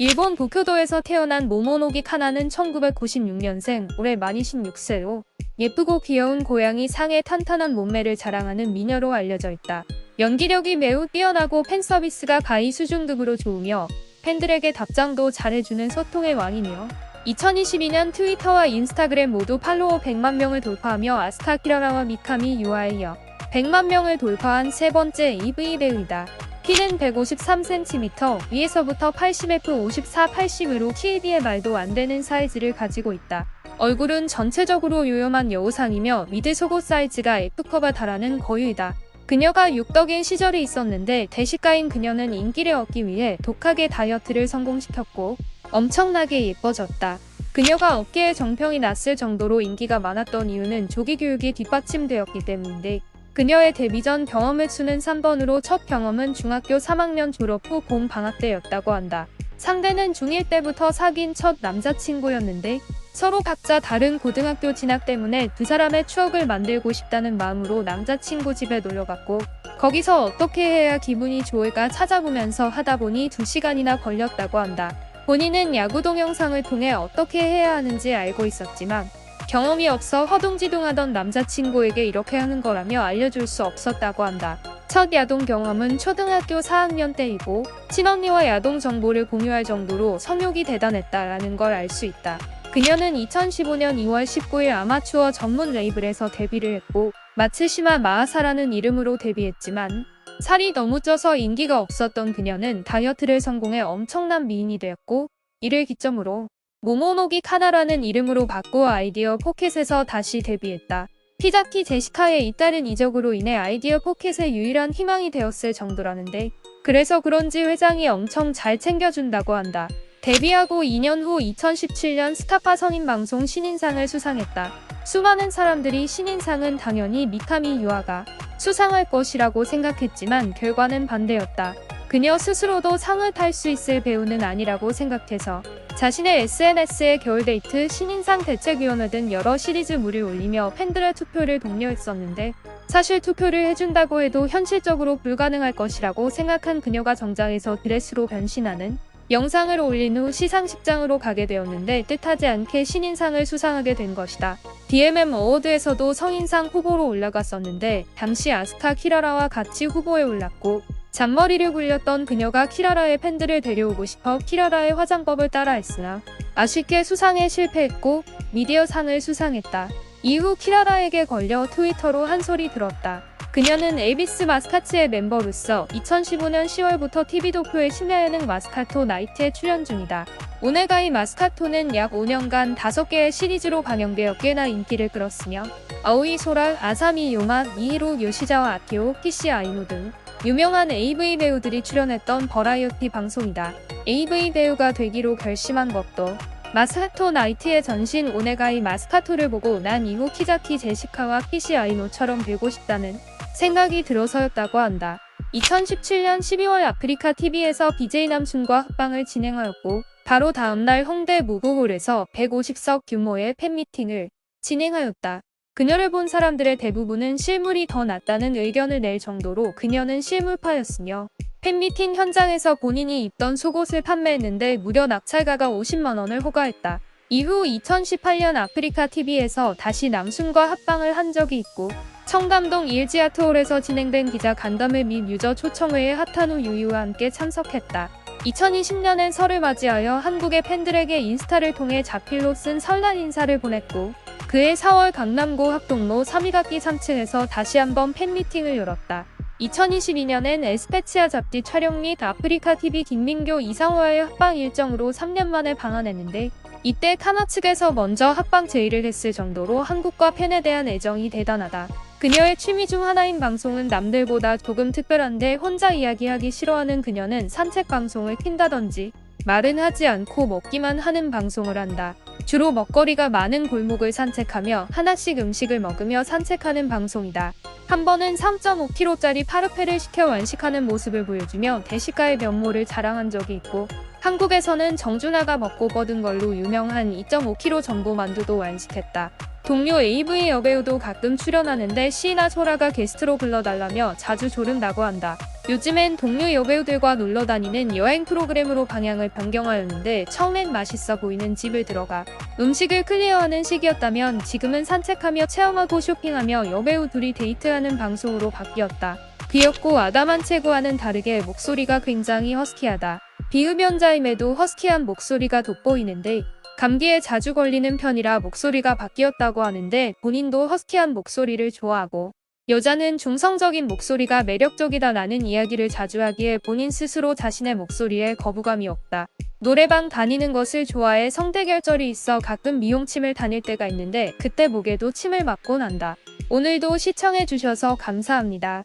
일본 도쿄도에서 태어난 모모노기 카나는 1996년생, 올해 만이 16세로 예쁘고 귀여운 고양이 상의 탄탄한 몸매를 자랑하는 미녀로 알려져 있다. 연기력이 매우 뛰어나고 팬 서비스가 가히 수준급으로 좋으며 팬들에게 답장도 잘해주는 소통의 왕이며 2022년 트위터와 인스타그램 모두 팔로워 100만 명을 돌파하며 아스카 키라라와 미카미 유아에 이어 100만 명을 돌파한 세 번째 EV 배우이다. 키는 153cm, 위에서부터 80F 54 80으로 키에 말도 안 되는 사이즈를 가지고 있다. 얼굴은 전체적으로 요염한 여우상이며 미드 속옷 사이즈가 F컵에 달하는 거유이다. 그녀가 육덕인 시절이 있었는데 대식가인 그녀는 인기를 얻기 위해 독하게 다이어트를 성공시켰고 엄청나게 예뻐졌다. 그녀가 어깨에 정평이 났을 정도로 인기가 많았던 이유는 조기 교육이 뒷받침되었기 때문인데 그녀의 데뷔 전 경험을 수는 3번으로 첫 경험은 중학교 3학년 졸업 후 봄 방학 때였다고 한다. 상대는 중1 때부터 사귄 첫 남자친구였는데 서로 각자 다른 고등학교 진학 때문에 두 사람의 추억을 만들고 싶다는 마음으로 남자친구 집에 놀러갔고 거기서 어떻게 해야 기분이 좋을까 찾아보면서 하다 보니 2시간이나 걸렸다고 한다. 본인은 야구 동영상을 통해 어떻게 해야 하는지 알고 있었지만 경험이 없어 허둥지둥하던 남자친구에게 이렇게 하는 거라며 알려줄 수 없었다고 한다. 첫 야동 경험은 초등학교 4학년 때이고 친언니와 야동 정보를 공유할 정도로 성욕이 대단했다라는 걸 알 수 있다. 그녀는 2015년 2월 19일 아마추어 전문 레이블에서 데뷔를 했고 마츠시마 마하사라는 이름으로 데뷔했지만 살이 너무 쪄서 인기가 없었던 그녀는 다이어트를 성공해 엄청난 미인이 되었고 이를 기점으로 모모노기 카나라는 이름으로 바꾸어 아이디어 포켓에서 다시 데뷔했다. 피자키 제시카의 잇따른 이적으로 인해 아이디어 포켓의 유일한 희망이 되었을 정도라는데 그래서 그런지 회장이 엄청 잘 챙겨준다고 한다. 데뷔하고 2년 후 2017년 스타파 성인 방송 신인상을 수상했다. 수많은 사람들이 신인상은 당연히 미카미 유아가 수상할 것이라고 생각했지만 결과는 반대였다. 그녀 스스로도 상을 탈 수 있을 배우는 아니라고 생각해서 자신의 SNS에 겨울데이트 신인상 대책위원회 등 여러 시리즈물을 올리며 팬들의 투표를 독려했었는데 사실 투표를 해준다고 해도 현실적으로 불가능할 것이라고 생각한 그녀가 정장에서 드레스로 변신하는 영상을 올린 후 시상식장으로 가게 되었는데 뜻하지 않게 신인상을 수상하게 된 것이다. DMM 어워드에서도 성인상 후보로 올라갔었는데 당시 아스카 키라라와 같이 후보에 올랐고 잔머리를 굴렸던 그녀가 키라라의 팬들을 데려오고 싶어 키라라의 화장법을 따라했으나 아쉽게 수상에 실패했고 미디어상을 수상했다. 이후 키라라에게 걸려 트위터로 한 소리 들었다. 그녀는 에이비스 마스카츠의 멤버로서 2015년 10월부터 TV 도쿄의 심야 예능 마스카토 나이트에 출연 중이다. 오네가이 마스카토는 약 5년간 5개의 시리즈로 방영되어 꽤나 인기를 끌었으며 아오이 소라, 아사미 요마, 미히로 요시자와 아키오, 키시 아이노 등 유명한 AV 배우들이 출연했던 버라이어티 방송이다. AV 배우가 되기로 결심한 것도 마스카토 나이트의 전신 오네가이 마스카토를 보고 난 이후 키자키 제시카와 키시 아이노처럼 되고 싶다는 생각이 들어서였다고 한다. 2017년 12월 아프리카 TV에서 BJ 남순과 합방을 진행하였고 바로 다음날 홍대 무구홀에서 150석 규모의 팬미팅을 진행하였다. 그녀를 본 사람들의 대부분은 실물이 더 낫다는 의견을 낼 정도로 그녀는 실물파였으며 팬미팅 현장에서 본인이 입던 속옷을 판매했는데 무려 낙찰가가 50만원을 호가했다. 이후 2018년 아프리카 TV에서 다시 남순과 합방을 한 적이 있고 청담동 일지아트홀에서 진행된 기자 간담회 및 유저 초청회에 핫한우 유이와 함께 참석했다. 2020년엔 설을 맞이하여 한국의 팬들에게 인스타를 통해 자필로 쓴 설날 인사를 보냈고 그해 4월 강남구 학동로 3위각기 3층에서 다시 한번 팬미팅을 열었다. 2022년엔 에스페치아 잡지 촬영 및 아프리카 TV 김민교 이상호와의 합방 일정으로 3년 만에 방한했는데 이때 카나 측에서 먼저 합방 제의를 했을 정도로 한국과 팬에 대한 애정이 대단하다. 그녀의 취미 중 하나인 방송은 남들보다 조금 특별한데 혼자 이야기하기 싫어하는 그녀는 산책 방송을 킨다던지 말은 하지 않고 먹기만 하는 방송을 한다. 주로 먹거리가 많은 골목을 산책하며 하나씩 음식을 먹으며 산책하는 방송이다. 한 번은 3.5kg짜리 파르페를 시켜 완식하는 모습을 보여주며 대식가의 면모를 자랑한 적이 있고 한국에서는 정준하가 먹고 뻗은 걸로 유명한 2.5kg 전보 만두도 완식했다. 동료 AV 여배우도 가끔 출연하는데 시나 소라가 게스트로 불러달라며 자주 조른다고 한다. 요즘엔 동료 여배우들과 놀러 다니는 여행 프로그램으로 방향을 변경하였는데 처음엔 맛있어 보이는 집을 들어가 음식을 클리어하는 시기였다면 지금은 산책하며 체험하고 쇼핑하며 여배우 둘이 데이트하는 방송으로 바뀌었다. 귀엽고 아담한 체구와는 다르게 목소리가 굉장히 허스키하다. 비흡연자임에도 허스키한 목소리가 돋보이는데 감기에 자주 걸리는 편이라 목소리가 바뀌었다고 하는데 본인도 허스키한 목소리를 좋아하고 여자는 중성적인 목소리가 매력적이다라는 이야기를 자주 하기에 본인 스스로 자신의 목소리에 거부감이 없다. 노래방 다니는 것을 좋아해 성대결절이 있어 가끔 미용침을 다닐 때가 있는데 그때 목에도 침을 맞곤 한다. 오늘도 시청해주셔서 감사합니다.